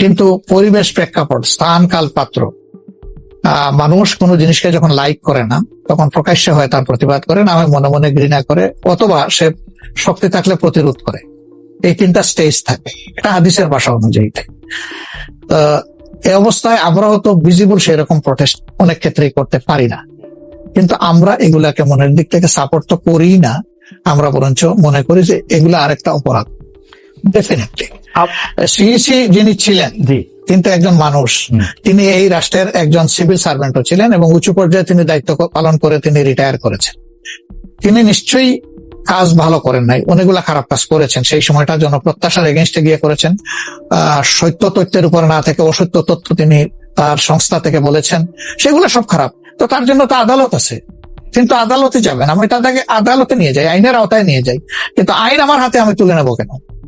কিন্তু পরিবেশ প্রেক্ষাপট, স্থান কাল পাত্র মানুষ কোনো জিনিসকে যখন লাইক করে না, তখন প্রকাশ্যে হয় তার প্রতিবাদ করে, না মনে মনে ঘৃণা করে, অথবা সে শক্তি থাকলে প্রতিরোধ করে। এই তিনটা স্টেজ থাকে। এটা হাদিসের ভাষা অনুযায়ী এই অবস্থায় আমরাও তো ভিজিবল সেরকম প্রটেস্ট অনেক ক্ষেত্রেই করতে পারি না। কিন্তু আমরা এগুলাকে মনের দিক থেকে সাপোর্ট তো করি না। আমরা বরঞ্চ মনে করি যে এগুলা আরেকটা অপরাধ। ডেফিনেটলি আপ- সিইসি যিনি ছিলেন জি। কিন্তু একজন মানুষ। তিনি এই রাষ্ট্রের একজন সিভিল সার্ভেন্টও ছিলেন এবং উঁচু পর্যায়ে তিনি দায়িত্ব পালন করে তিনি রিটায়ার করেছেন। তিনি নিশ্চয়ই কাজ ভালো করেন নাই অনেকগুলা খারাপ কাজ করেছেন। সেই সময়টা জনপ্রত্যাশার এগেনস্টে গিয়ে করেছেন। আহ, সত্য তথ্যের উপর না থেকে অসত্য তথ্য তিনি তার সংস্থা থেকে বলেছেন। সেগুলো সব খারাপ। তো তার জন্য তো আদালত আছে। কিন্তু আদালতে যাবেন। আমি তাদেরকে আদালতে নিয়ে যাই আইনের আওতায় নিয়ে যাই। কিন্তু আইন আমার হাতে আমি তুলে নেব কেন?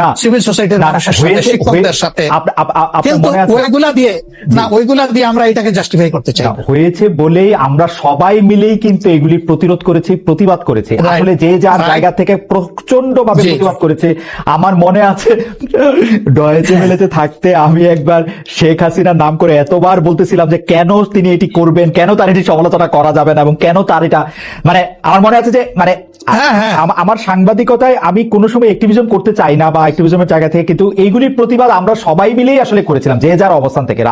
না। সিভিল সোসাইটির শিক্ষকদের সাথে কিন্তু ওইগুলা দিয়ে না ওইগুলা দিয়ে আমরা এটাকে জাস্টিফাই করতে চাই। হয়েছে বলেই আমরা সবাই মিলেই কিন্তু এগুলি প্রতিরোধ করেছি প্রতিবাদ করেছি। আসলে যে যার জায়গা থেকে প্রচণ্ড ভাবে প্রতিবাদ করেছে আমার মনে আছে ডয়েচে মেলেতে থাকতে আমি একবার শেখ হাসিনার নাম করে এতবার বলতেছিলাম যে কেন তিনি এটি করবেন কেন তার এটি সমালোচনা করা যাবে না এবং কেন তার এটা মানে আমার মনে আছে যে মানে হ্যাঁ, হ্যাঁ। আমার সাংবাদিকতায় আমি কোনো সময় অ্যাক্টিভিজম করতে চাই না বা অ্যাক্টিভিজমের জায়গা থেকে কিন্তু এইগুলির প্রতিবাদ আমরা সবাই মিলেই আসলে করেছিলাম যে যার অবস্থান থেকে।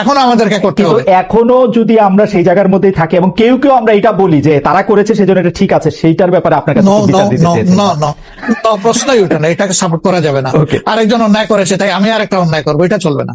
এখন আমাদেরকে করতে হবে। এখনও যদি আমরা সেই জায়গার মধ্যেই থাকি এবং কেউ কেউ আমরা এটা বলি যে তারা করেছে সেজন্য এটা ঠিক আছে সেইটার ব্যাপারে আপনার কাছে প্রশ্নই ওঠে না এটাকে সাপোর্ট করা যাবে না। আরেকজন অন্যায় করেছে তাই আমি আরেকটা অন্যায় করব এটা চলবে না।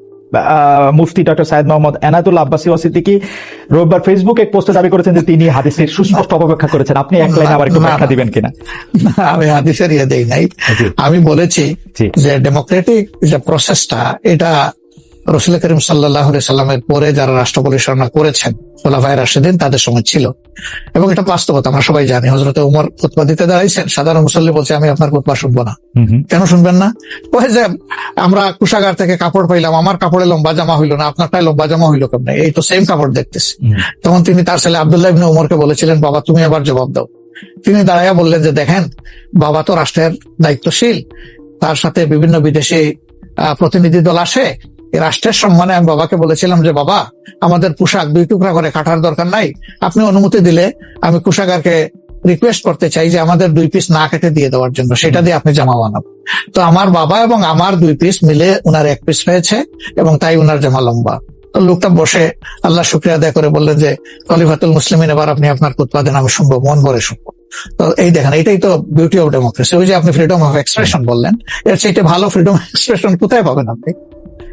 মুফতি ডক্টর সাইদ মোহাম্মদ এনায়তুল আব্বাসি ওয়াসিদ্দিকি রোববার ফেসবুক এক পোস্টে দাবি করেছেন যে তিনি হাদিসের সুস্পষ্ট অপব্যাখ্যা করেছেন। আপনি এক লাইনে আবার একটু ব্যাখ্যা দিবেন কিনা? না, আমি হাদিসের ইয়ে দেই নাই। আমি বলেছি। যে ডেমোক্রেটিক যে প্রসেসটা এটা রসুল করিম সাল্লাহ সাল্লামের পরে যারা রাষ্ট্র পরিচালনা করেছেন খোলাফায় রাশেদিন তাদের সময় ছিল। এবং এটা বাস্তবতা আমরা সবাই জানি। হজরত উমর খুতবা দিতে দাঁড়াইছেন সাধারণ মুসল্লি বলছে আমি আপনার খুতবা শুনব না। কেন শুনবেন না? ওই যে আমরা কুষাগার থেকে কাপড় পাইলাম আমার কাপড়ে লম্বা জামা হইল না আপনারটাই লম্বা জামা হইল কেমনে? এই তো সেম কাপড় দেখতেছি। তখন তিনি তার ছেলে আবদুল্লাহ ইবনে উমরকে বলেছিলেন বাবা তুমি আবার জবাব দাও। তিনি দাঁড়াইয়া বললেন যে দেখেন বাবা তো রাষ্ট্রের দায়িত্বশীল। তার সাথে বিভিন্ন বিদেশি আহ, প্রতিনিধি দল আসে রাষ্ট্রের সম্মানে আমি বাবাকে বলেছিলাম যে, বাবা, আমাদের পোশাক দুই টুকরা করে কাটার দরকার নাই। আপনি অনুমতি দিলে আমি কুষাগারকে রিকোয়েস্ট করতে চাই যে, আমাদের দুই পিস না কেটে দিয়ে দেওয়ার জন্য। সেটা দিয়ে আপনি জামা বানাবো তো আমার বাবা এবং আমার দুই পিস মিলে উনার এক পিস হয়েছে এবং তাই উনার জামা লম্বা। লোকটা বসে আল্লাহ শুক্রিয়া আদায় করে বললেন যে, খলিফাতুল মুসলিমিন, এবার আপনি আপনার উৎপাদন আমি শুনব, মন ভরে শুনব। তো এই দেখেন, এটাই তো বিউটি অফ ডেমোক্রেসি ওই যে আপনি ফ্রিডম অফ এক্সপ্রেশন বললেন, এর চাইতে ভালো ফ্রিডম এক্সপ্রেশন কোথায় পাবেন আপনি?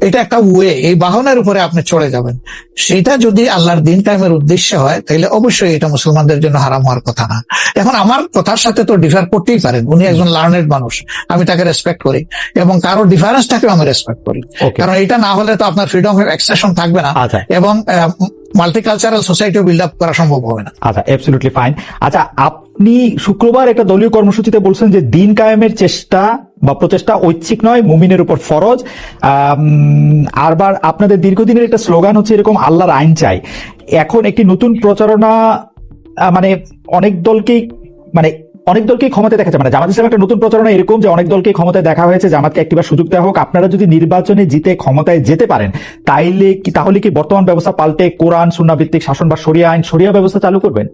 এটা একটা ওয়ে এই বাহনের উপরে আপনি চড়ে যাবেন। সেটা যদি আল্লাহর দিন টাইমের উদ্দেশ্য হয় তাহলে অবশ্যই এটা মুসলমানদের জন্য হারাম হওয়ার কথা না। এখন আমার কথার সাথে তো ডিফার করতেই পারেন উনি একজন লার্নেড মানুষ আমি তাকে রেসপেক্ট করি এবং কারও ডিফারেন্সটাকেও আমি রেসপেক্ট করি। কারণ এটা না হলে তো আপনার ফ্রিডম অফ এক্সপ্রেশন থাকবে না। আচ্ছা। এবং মাল্টিকালচারাল সোসাইটিও বিল্ড আপ করা সম্ভব হবে না। আচ্ছা অ্যাবসলিউটলি ফাইন আচ্ছা আপনি শুক্রবার একটা দলীয় কর্মসূচিতে বলছেন যে দিন কায়েমের চেষ্টা বা প্রচেষ্টা ঐচ্ছিক নয়, মুমিনের উপর ফরজ। আরবার আপনাদের দীর্ঘদিনের একটা স্লোগান হচ্ছে এরকম আল্লাহর আইন চাই। এখন একটি নতুন প্রচারণা মানে অনেক দলকেই মানে অনেক দলকেই ক্ষমতায় দেখা যায় মানে জামাত ইসলাম একটা নতুন প্রচারণা এরকম যে অনেক দলকে ক্ষমতায় দেখা হয়েছে, জামাতকে একটিবার সুযোগ দেওয়া হোক। আপনারা যদি নির্বাচনে জিতে ক্ষমতায় যেতে পারেন, তাইলে কি তাহলে কি বর্তমান ব্যবস্থা পাল্টে কোরআন সুন্না ভিত্তিক শাসন বা সরিয়া আইন সরিয়া ব্যবস্থা চালু করবেন?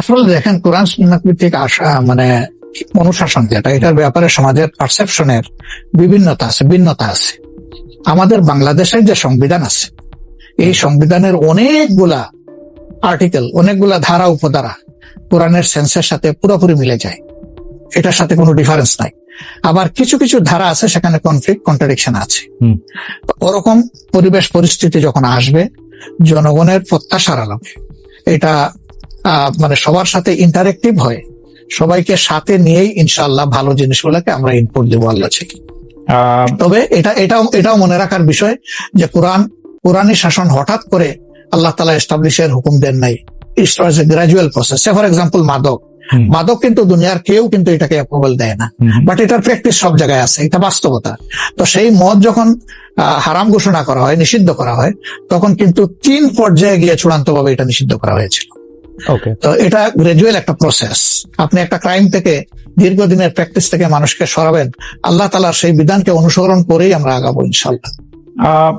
আসলে দেখেন, কোরআন সুন্নাত ভিত্তিক আশা মানে অনুশাসন যেটা, এটার ব্যাপারে সমাজের পারসেপশনের বিভিন্নতা আছে, ভিন্নতা আছে। আমাদের বাংলাদেশের যে সংবিধান আছে, এই সংবিধানের অনেকগুলা আর্টিকেল অনেকগুলা ধারা উপধারা কোরআনের সেন্সের সাথে পুরোপুরি মিলে যায়। এটার সাথে কোনো ডিফারেন্স নাই। আবার কিছু কিছু ধারা আছে সেখানে কনফ্লিক্ট কন্ট্রাডিকশন আছে। ওরকম পরিবেশ পরিস্থিতি যখন আসবে জনগণের প্রত্যাশার আলামে এটা মানে সবার সাথে ইন্টারেক্টিভ হয়। সবাইকে সাথে নিয়েই ইনশাআল্লাহ ভালো জিনিসগুলোকে আমরা ইনপুট দেবো আল্লাহ থেকে। তবে এটা এটাও এটাও মনে রাখার বিষয় যে কোরআন কোরআনী শাসন হঠাৎ করে আল্লাহ তালা এস্টাবলিশের হুকুম দেন নাই। A gradual process for example মাদক। মাদক কিন্তু দুনিয়ার কেউ কিন্তু এটাকে অ্যাপ্রুভাল দেয় না। বাট এটার প্র্যাকটিস সব জায়গায় আছে। এটা বাস্তবতা। তো সেই মদ যখন হারাম ঘোষণা করা হয় নিষিদ্ধ করা হয় তখন কিন্তু তিন পর্যায়ে গিয়ে চূড়ান্ত ভাবে এটা নিষিদ্ধ করা হয়েছিল। তো এটা গ্রাজুয়াল একটা প্রসেস আপনি একটা ক্রাইম থেকে দীর্ঘদিনের প্র্যাকটিস থেকে মানুষকে সরাবেন আল্লাহ তালার সেই বিধানকে অনুসরণ করেই আমরা আগাবো ইনশাল্লাহ। আহ,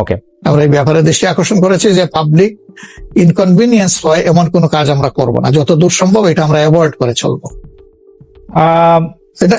ওকে আমরা এই ব্যাপারে দৃষ্টি আকর্ষণ করেছি যে পাবলিক ইনকনভিনিয়েন্স হয় এমন কোনো কাজ আমরা করব না। যত দূর সম্ভব এটা আমরা অ্যাভয়েড করে চলবো। এটা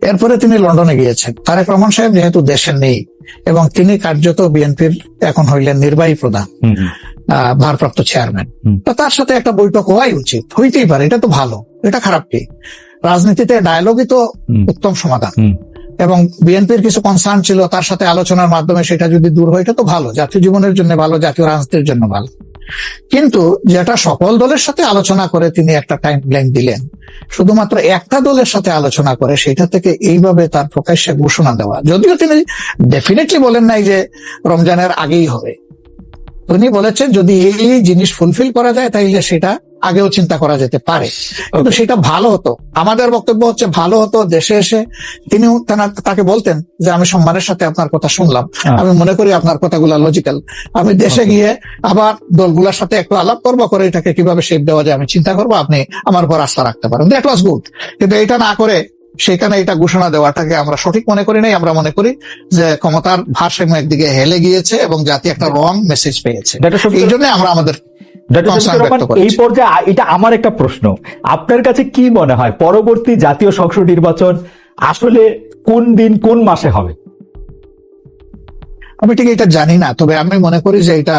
এরপরে তিনি লন্ডনে গিয়েছেন। তারেক রহমান সাহেব যেহেতু দেশে নেই এবং তিনি কার্যত বিএনপির এখন হইলেন নির্বাহী প্রধান ভারপ্রাপ্ত চেয়ারম্যান। তো তার সাথে একটা বৈঠক হওয়াই উচিত। হইতেই পারে এটা তো ভালো এটা খারাপ কি? রাজনীতিতে ডায়ালগই তো উত্তম সমাধান। এবং বিএনপির কিছু কনসার্ন ছিল তার সাথে আলোচনার মাধ্যমে সেটা যদি দূর হয় এটা তো ভালো। জাতীয় জীবনের জন্য ভালো জাতীয় রাজনীতির জন্য ভালো। কিন্তু যেটা সকল দলের সাথে আলোচনা করে তিনি একটা টাইম লাইন দিলেন, শুধুমাত্র একটা দলের সাথে আলোচনা করে সেটা থেকে এইভাবে তার প্রকাশ্যে ঘোষণা দেওয়া। যদিও তিনি ডেফিনেটলি বলেন নাই যে রমজানের আগেই হবে। উনি বলেছেন যদি এই জিনিস ফুলফিল করা যায় তাইলে সেটা আগেও চিন্তা করা যেতে পারে। কিন্তু সেটা ভালো হতো। আমাদের বক্তব্য হচ্ছে ভালো হতো দেশে এসে তিনি তাকে বলতেন যে আমি সম্মানের সাথে আপনার কথা শুনলাম। হ্যাঁ। আমি মনে করি আপনার কথাগুলো লজিক্যাল আমি দেশে গিয়ে আবার দলগুলোর সাথে একটু আলাপ করব করে এটাকে কীভাবে শেপ দেওয়া যায় আমি চিন্তা করব আপনি আমার উপর আস্থা রাখতে পারেন। দ্যাট ওয়াজ গুড কিন্তু এটা না করে সেখানে এটা ঘোষণা দেওয়াটাকে আমরা সঠিক মনে করি নাই। আমরা মনে করি যে ক্ষমতার ভারসাম্য একদিকে হেলে গিয়েছে এবং জাতি একটা রং মেসেজ পেয়েছে। এই জন্য আমরা আমাদের এই পর্যায়ে এটা আমার একটা প্রশ্ন। আপনার কাছে কি মনে হয় পরবর্তী জাতীয় সংসদ নির্বাচন আসলে কোন দিন কোন মাসে হবে? আমি ঠিক এটা জানি না তবে আমি মনে করি যে এটা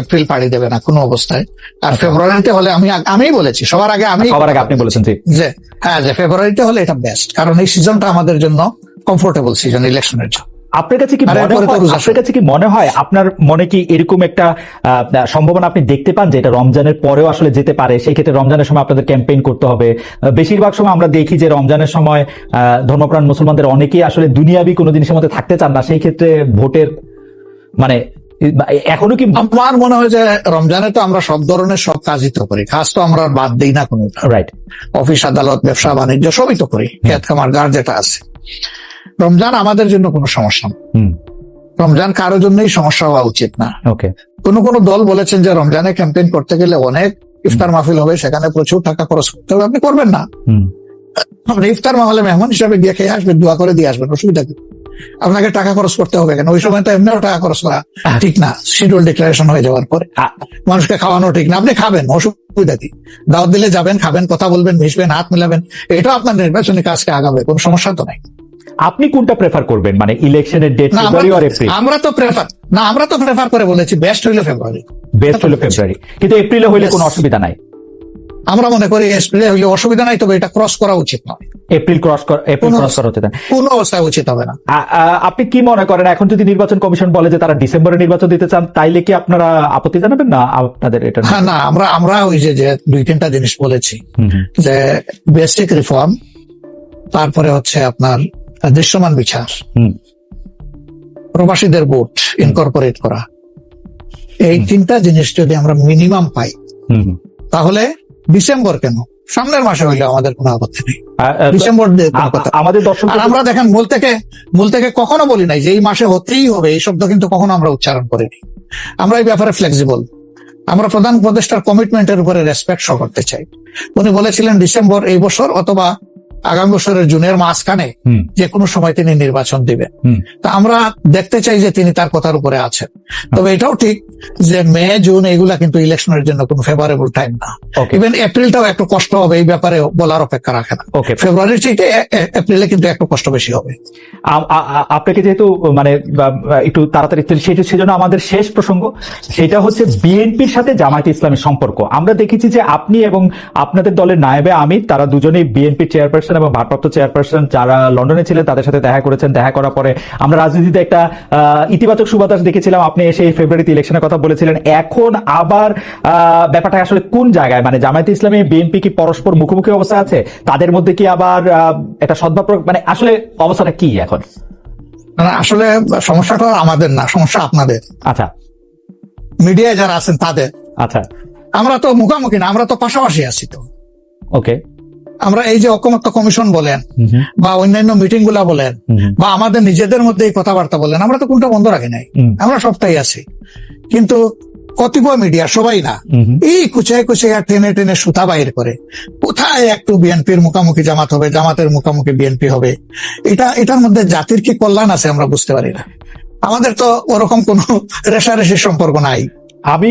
এপ্রিল পাড়ি দেবে না কোনো অবস্থায়। আর ফেব্রুয়ারিতে হলে আমি আমি বলেছি সবার আগে আমি সবার আগে আপনি বলেছেন যে হ্যাঁ যে ফেব্রুয়ারিতে হলে এটা বেস্ট কারণ এই সিজনটা আমাদের জন্য কমফোর্টেবল সিজন ইলেকশনের জন্য। আপনার কাছে কি মনে হয় আপনার কাছে কি মনে হয় আপনার মনে কি এরকম একটা সম্ভাবনা আপনি দেখতে পান যে এটা রমজানের পরেও আসলে যেতে পারে? সেই ক্ষেত্রে রমজানের সময় আপনাদের ক্যাম্পেইন করতে হবে। বেশিরভাগ সময় আমরা দেখি যে রমজানের সময় ধর্মপ্রাণ মুসলমানদের অনেকেই আসলে দুনিয়াবি কোনো জিনিসের মধ্যে থাকতে চান না। সেই ক্ষেত্রে ভোটের মানে এখনও কি আমার মনে হয় যে রমজানে তো আমরা সব ধরনের সব কাজই তো করি। কাজ তো আমরা বাদ দিই না কোনো রাইট অফিস আদালত ব্যবসা বাণিজ্য সবই তো করি। খেত খামার গার যেটা আছে। রমজান আমাদের জন্য কোনো সমস্যা না। রমজান কারোর জন্যই সমস্যা হওয়া উচিত না। ওকে। কোন কোন দল বলেছেন যে রমজানে ক্যাম্পেইন করতে গেলে অনেক ইফতার মাহফিল হবে সেখানে প্রচুর টাকা খরচ করতে হবে আপনি করবেন না। আপনি ইফতার মাহলে মেহমান হিসাবে গিয়ে খেয়ে আসবেন দোয়া করে দিয়ে আসবেন অসুবিধা কি? আপনাকে টাকা খরচ করতে হবে কেন? ওই সময় তো এমনিও টাকা খরচ করা ঠিক না। শিডিউল ডিক্লারেশন হয়ে যাওয়ার পরে। মানুষকে খাওয়ানো ঠিক না আপনি খাবেন অসুবিধা কি? দাওয়াত দিলে যাবেন খাবেন কথা বলবেন মিশবেন হাত মিলাবেন এটা আপনার নির্বাচনী কাজকে আগাবে কোনো সমস্যা তো নাই। আপনি কোনটা প্রেফার করবেন? মানে ইলেকশনের ডেট ফেব্রুয়ারি আর এপ্রিল আমরা তো প্রেফার না আমরা তো প্রেফার করে বলেছি বেস্ট হইল ফেব্রুয়ারি বেস্ট হইল ফেব্রুয়ারি কিন্তু এপ্রিলে হইলে কোনো অসুবিধা নাই। আমরা মনে করি এপ্রিলে হইলে অসুবিধা নাই তবে এটা ক্রস করা উচিত নয়। এপ্রিল ক্রস করা এপ্রিল ক্রস করা না কোন অবস্থায় উচিত হবে না। আপনি কি মনে করেন এখন যদি নির্বাচন কমিশন বলে যে তারা ডিসেম্বরে নির্বাচন দিতে চান তাইলে কি আপনারা আপত্তি জানাবেন না আপনাদের এটা? হ্যাঁ না আমরা আমরা ওই যে যে দুই তিনটা জিনিস বলেছি। যে বেসিক রিফর্ম তারপরে হচ্ছে আপনার দৃশ্যমান বিচার। প্রবাসীদের ভোট ইনকর্পোরেট করা। এই তিনটা জিনিস যদি আমরা মিনিমাম পাই। তাহলে ডিসেম্বর কেন? সামনের মাসে হইলে আমাদের কোনো আপত্তি নেই। ডিসেম্বর আমাদের আর আমরা দেখেন মূল থেকে মূল থেকে কখনো বলি নাই যে এই মাসে হতেই হবে এই শব্দ কিন্তু কখনো আমরা উচ্চারণ করিনি। আমরা এই ব্যাপারে ফ্লেক্সিবল আমরা প্রধান উপদেষ্টার কমিটমেন্টের উপরে রেসপেক্ট শো করতে চাই। উনি বলেছিলেন ডিসেম্বর এই বছর অথবা আগামী বছরের জুনের মাঝখানে যে কোনো সময় তিনি নির্বাচন দিবেন। তা আমরা দেখতে চাই যে তিনি তার কথার উপরে আছেন। তবে এটাও ঠিক যে মে জুন এগুলা কিন্তু ইলেকশনের জন্য কোনো ফেভারেবল টাইম না। ইভেন এপ্রিলটাও একটু কষ্ট হবে এই ব্যাপারে বলার অপেক্ষা রাখে না। ফেব্রুয়ারির চাইতে এপ্রিলে কিন্তু একটু কষ্ট বেশি হবে। আপনাকে যেহেতু মানে একটু তাড়াতাড়ি সেটা সেজন্য আমাদের শেষ প্রসঙ্গ সেটা হচ্ছে বিএনপির সাথে জামায়াতে ইসলামের সম্পর্ক। আমরা দেখেছি যে আপনি এবং আপনাদের দলের নায়েবে আমির তারা দুজনেই বিএনপি চেয়ারপারসন এবং ভারপ্রাপ্ত চেয়ারপারসন যারা লন্ডনে ছিলেন তাদের সাথে দেখা করেছেন। দেখা করার পরে আমরা রাজনীতিতে একটা ইতিবাচক সুবাতাস দেখেছিলাম। আপনি এসে ফেব্রুয়ারিতে ইলেকশনের কথা বলেছিলেন। এখন আবার ব্যাপারটা আসলে কোন জায়গায়? মানে জামায়াতে ইসলামী বিএনপি কি পরস্পর মুখোমুখি অবস্থা আছে? তাদের মধ্যে কি আবার একটা সদ্ভাব মানে আসলে অবস্থাটা কি এখন? আসলে সমস্যাটা আমাদের না সমস্যা আপনাদের। আচ্ছা। মিডিয়ায় যারা আছেন তাদের। আচ্ছা। আমরা তো মুখামুখি না আমরা তো পাশাপাশি আছি তো। ওকে। আমরা এই যে ঐকমত্য কমিশন বলেন বা অন্যান্য মিটিংগুলা বলেন বা আমাদের নিজেদের মধ্যে এই কথাবার্তা বলেন আমরা তো কোনটা বন্ধ রাখি নাই। আমরা সবটাই আছি। কিন্তু কতিপয় মিডিয়া সবাই না। এই কুচায় কুচাইয়া টেনে টেনে সুতা বাইর করে। কোথায় একটু বিএনপির মুখামুখি জামাত হবে জামাতের মুখামুখি বিএনপি হবে? এটা এটার মধ্যে জাতির কি কল্যাণ আছে আমরা বুঝতে পারি না। আমাদের তো ওরকম কোনো রেশারেশির সম্পর্ক নাই। আমি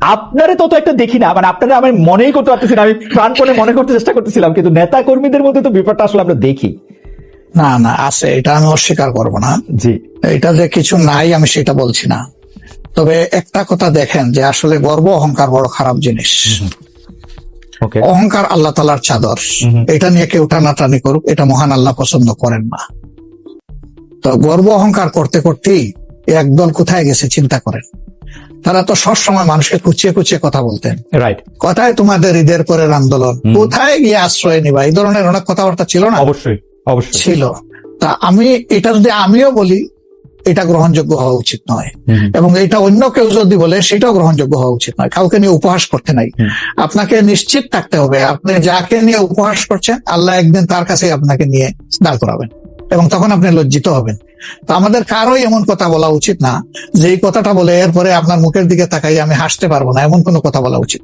আপনারে তত একটা দেখি না মানে আপনারা আমি মনেই করতে পারতেছি না। আমি প্রাণপণে মনে করতে চেষ্টা করতেছিলাম কিন্তু নেতা কর্মীদের মধ্যে তো ব্যাপারটা আসলে আমরা দেখি। না না আছে এটা আমি অস্বীকার করব না। জি। এটা যে কিছু নাই আমি সেটা বলছি না। তবে একটা কথা দেখেন যে আসলে গর্ব অহংকার বড় খারাপ জিনিস। অহংকার আল্লাহ তালার চাদর। এটা নিয়ে কেউ টানাটানি করুক এটা মহান আল্লাহ পছন্দ করেন না। তো গর্ব অহংকার করতে করতেই একদল কোথায় গেছে চিন্তা করেন। তারা তো সব সময় মানুষকে কুচিয়ে কুচিয়ে কথা বলতেন। রাইট কথায় তোমাদের ঈদের পরের আন্দোলন। কোথায় গিয়ে আশ্রয় নিবা? এই ধরনের অনেক কথাবার্তা ছিল না? অবশ্যই অবশ্যই। ছিল। তা আমি এটা যদি আমিও বলি এটা গ্রহণযোগ্য হওয়া উচিত নয়। এবং এটা অন্য কেউ যদি বলে সেটাও গ্রহণযোগ্য হওয়া উচিত নয়। কাউকে নিয়ে উপহাস করতে নাই। আপনাকে নিশ্চিত থাকতে হবে। আপনি যাকে নিয়ে উপহাস করছেন আল্লাহ একদিন তার কাছে আপনাকে নিয়ে দাঁড় করাবেন। এবং তখন আপনি লজ্জিত হবেন। তো আমাদের কারোই এমন কথা বলা উচিত না যে এই কথাটা বলে এরপরে আপনার মুখের দিকে তাকাই আমি হাসতে পারব না, এমন কোনো কথা বলা উচিত।